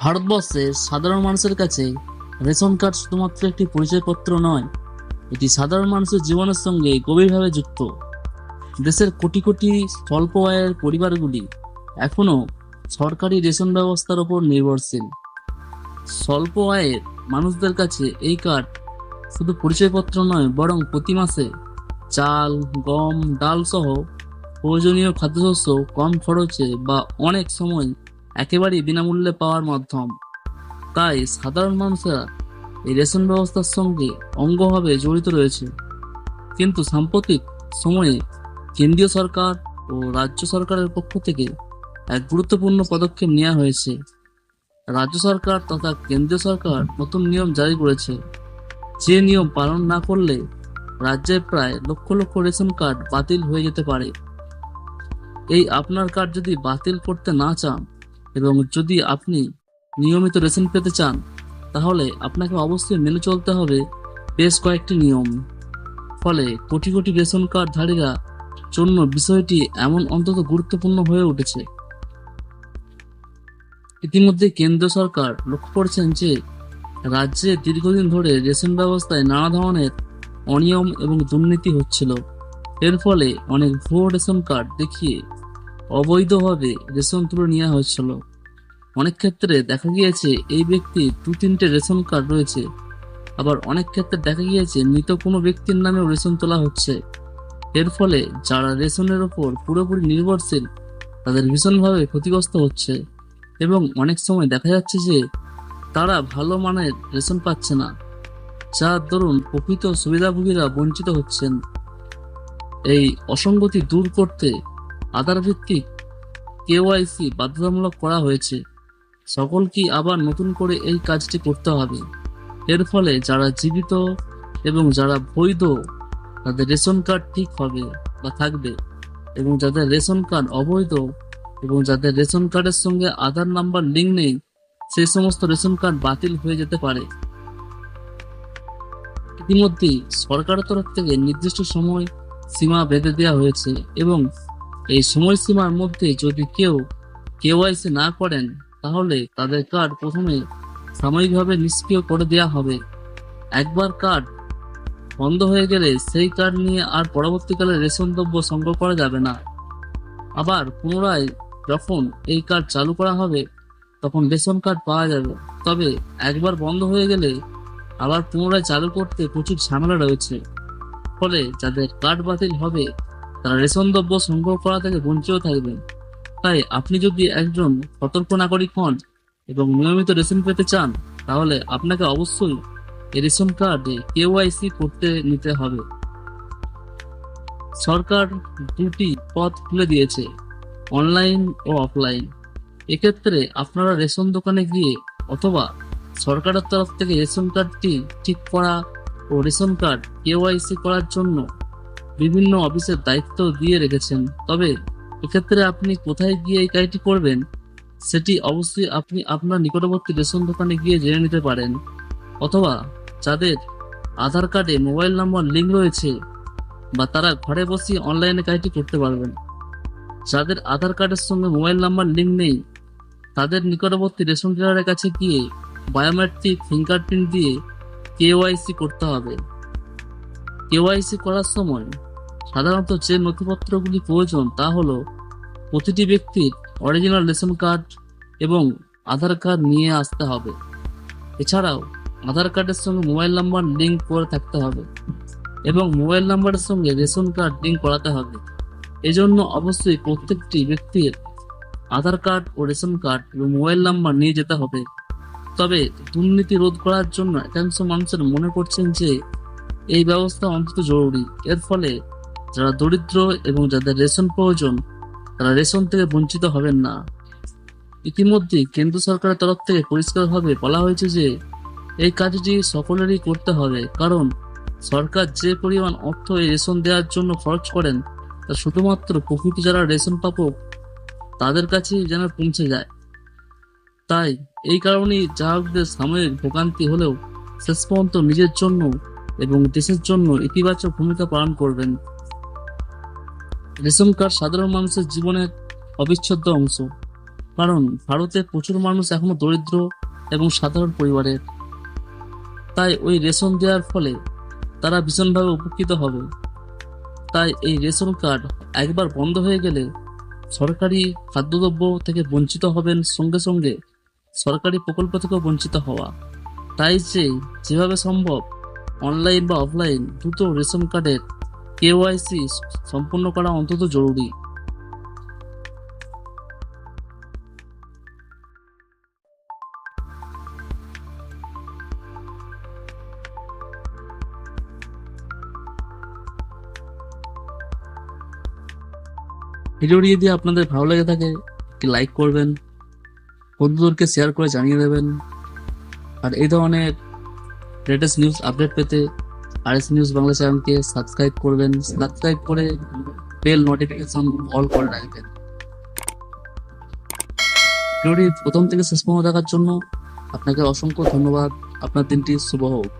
ভারতবর্ষের সাধারণ মানুষের কাছে রেশন কার্ড শুধুমাত্র একটি পরিচয়পত্র নয়, এটি সাধারণ মানুষের জীবনের সঙ্গে গভীরভাবে যুক্ত। দেশের কোটি কোটি স্বল্প আয়ের পরিবারগুলি এখনও সরকারি রেশন ব্যবস্থার ওপর নির্ভরশীল। স্বল্প আয়ের মানুষদের কাছে এই কার্ড শুধু পরিচয়পত্র নয়, বরং প্রতি মাসে চাল, গম ডাল সহ প্রয়োজনীয় খাদ্যশস্য কম খরচে বা অনেক সময় একেবারেই বিনামূল্যে পাওয়ার মাধ্যম। তাই সাধারণ মানুষেরা এই রেশন ব্যবস্থার সঙ্গে অঙ্গভাবে জড়িত রয়েছে। কিন্তু সাম্প্রতিক সময়ে কেন্দ্রীয় সরকার ও রাজ্য সরকারের পক্ষ থেকে এক গুরুত্বপূর্ণ পদক্ষেপ নেওয়া হয়েছে। রাজ্য সরকার তথা কেন্দ্রীয় সরকার নতুন নিয়ম জারি করেছে। যে নিয়ম পালন না করলে রাজ্যের প্রায় লক্ষ লক্ষ রেশন কার্ড বাতিল হয়ে যেতে পারে। এই আপনার কার্ড যদি বাতিল করতে না চান এবং যদি আপনি নিয়মিত রেশন পেতে চান, তাহলে আপনাকে অবশ্যই মেনে চলতে হবে বেশ কয়েকটি নিয়ম। ফলে কোটি কোটি রেশন কার্ড ধারীরা জন্য বিষয়টি এমন অন্তত গুরুত্বপূর্ণ হয়ে উঠেছে। ইতিমধ্যে কেন্দ্র সরকার লক্ষ্য করছেন যে, রাজ্যে দীর্ঘদিন ধরে রেশন ব্যবস্থায় নানা ধরনের অনিয়ম এবং দুর্নীতি হচ্ছিল। এর ফলে অনেক ভুয়ো রেশন কার্ড দেখিয়ে অবৈধভাবে রেশন তুলে নেওয়া হয়েছিল। অনেক ক্ষেত্রে দেখা গিয়েছে এই ব্যক্তির দু তিনটে রেশন কার্ড রয়েছে। আবার অনেক ক্ষেত্রে দেখা গিয়েছে মৃত কোনো ব্যক্তির নামেও রেশন তোলা হচ্ছে। এর ফলে যারা রেশনের ওপর পুরোপুরি নির্ভরশীল, তাদের ভীষণভাবে ক্ষতিগ্রস্ত হচ্ছে। এবং অনেক সময় দেখা যাচ্ছে যে তারা ভালো মানের রেশন পাচ্ছে না যার দরুন প্রকৃত সুবিধাভোগীরা বঞ্চিত হচ্ছেন। এই অসঙ্গতি দূর করতে আধার ভিত্তিক কেওয়াইসি বাধ্যতামূলক করা হয়েছে। সকলকে আবার নতুন করে এই কাজটি করতে হবে? এর ফলে যারা জীবিত এবং যারা বৈধ, তাদের রেশন কার্ড ঠিক হবে বা থাকবে এবং যাদের রেশন কার্ড অবৈধ এবং যাদের রেশন কার্ডের সঙ্গে আধার নাম্বার লিঙ্ক নেই সেই সমস্ত রেশন কার্ড বাতিল হয়ে যেতে পারে। ইতিমধ্যেই সরকারের তরফ থেকে নির্দিষ্ট সময় সীমা বেঁধে দেওয়া হয়েছে এবং এই সময়সীমার মধ্যে যদি কেউ কেওয়াইসি না করেন, তাহলে তাদের কার্ড প্রথমে সাময়িকভাবে নিষ্ক্রিয় করে দেওয়া হবে। একবার কার্ড বন্ধ হয়ে গেলে সেই কার্ড নিয়ে আর পরবর্তীকালে রেশন দ্রব্য সংগ্রহ করা যাবে না। আবার পুনরায় যখন এই কার্ড চালু করা হবে, তখন রেশন কার্ড পাওয়া যাবে। তবে একবার বন্ধ হয়ে গেলে আবার পুনরায় চালু করতে প্রচুর ঝামেলা রয়েছে। ফলে যাদের কার্ড বাতিল হবে তারা রেশন দ্রব্য সংগ্রহ করা থেকে বঞ্চিত থাকবেন তাই আপনি যদি একজন সতর্ক নাগরিক হন এবং নিয়মিত রেশন পেতে চান, তাহলে আপনাকে অবশ্যই রেশন কার্ডে কেওয়াইসি করতে নিতে হবে। সরকার দুটি পথ খুলে দিয়েছে, অনলাইন ও অফলাইন। এক্ষেত্রে আপনারা রেশন দোকানে গিয়ে অথবা সরকারের তরফ থেকে রেশন কার্ডটি ঠিক করা ও রেশন কার্ড কেওয়াইসি করার জন্য বিভিন্ন অফিসের দায়িত্ব দিয়ে রেখেছেন। তবে এক্ষেত্রে আপনি কোথায় গিয়ে এই কাজটি করবেন? সেটি অবশ্যই আপনি আপনার নিকটবর্তী রেশন দোকানে গিয়ে জেনে নিতে পারেন। অথবা যাদের আধার কার্ডে মোবাইল নাম্বার লিঙ্ক রয়েছে বা তারা ঘরে বসে অনলাইনে কাজটি করতে পারবেন। যাদের আধার কার্ডের সঙ্গে মোবাইল নাম্বার লিঙ্ক নেই, তাদের নিকটবর্তী রেশন ডিলারের কাছে গিয়ে বায়োমেট্রিক ফিঙ্গারপ্রিন্ট দিয়ে কেওয়াইসি করতে হবে। কেওয়াইসি করার সময় সাধারণত যে নথিপত্রগুলি প্রয়োজন তা হলো প্রতিটি ব্যক্তির অরিজিনাল রেশন কার্ড এবং আধার কার্ড নিয়ে আসতে হবে। এছাড়াও আধার কার্ডের সঙ্গে মোবাইল নাম্বার লিঙ্ক করে থাকতে হবে এবং মোবাইল নাম্বারের সঙ্গে রেশন কার্ড লিঙ্ক করাতে হবে। এজন্য অবশ্যই প্রত্যেকটি ব্যক্তির আধার কার্ড ও রেশন কার্ড এবং মোবাইল নাম্বার নিয়ে যেতে হবে। তবে দুর্নীতি রোধ করার জন্য একাংশ মানুষের মনে করছেন যে এই ব্যবস্থা অন্তত জরুরি। এর ফলে যারা দরিদ্র এবং যাদের রেশন প্রয়োজন, তারা রেশন থেকে বঞ্চিত হবেন না। ইতিমধ্যে কেন্দ্র সরকারের তরফ থেকে পরিষ্কারভাবে বলা হয়েছে যে, এই কাজটি সকলেরই করতে হবে, কারণ সরকার যে পরিমাণ অর্থ এই রেশন দেওয়ার জন্য খরচ করেন, তা শুধুমাত্র প্রকৃত যারা রেশন পাবক, তাদের কাছেই যেন পৌঁছে যায়। তাই এই কারণেই গ্রাহকদের সাময়িক ভোগান্তি হলেও শেষ পর্যন্ত নিজের জন্য এবং দেশের জন্য ইতিবাচক ভূমিকা পালন করবেন। রেশন কার্ড সাধারণ মানুষের জীবনের অবিচ্ছেদ্য অংশ। কারণ ভারতে প্রচুর মানুষ এখনও দরিদ্র এবং সাধারণ পরিবারের। তাই ওই রেশন দেওয়ার ফলে তারা ভীষণভাবে উপকৃত হবে। তাই এই রেশন কার্ড একবার বন্ধ হয়ে গেলে সরকারি খাদ্যদ্রব্য থেকে বঞ্চিত হবেন সঙ্গে সঙ্গে সরকারি প্রকল্প থেকেও বঞ্চিত হওয়া। তাই যে যেভাবে সম্ভব, অনলাইন বা অফলাইন দ্রুত রেশন কার্ডের কেওয়াইসি সম্পূর্ণ করা অন্তত জরুরি। ভিডিওটি যদি আপনাদের ভালো লেগে থাকে, একটি লাইক করবেন, বন্ধুদেরকে শেয়ার করে জানিয়ে দেবেন। আর এই ধরনের লেটেস্ট নিউজ আপডেট পেতে আর এস নিউজ বাংলা চ্যানেলকে সাবস্ক্রাইব করবেন সাবস্ক্রাইব করে বেল নোটিফিকেশন অল করে রাখবেন। ভিডিওটি প্রথম থেকে শেষ পর্যন্ত দেখার জন্য আপনাকে অসংখ্য ধন্যবাদ। আপনার দিনটি শুভ হোক।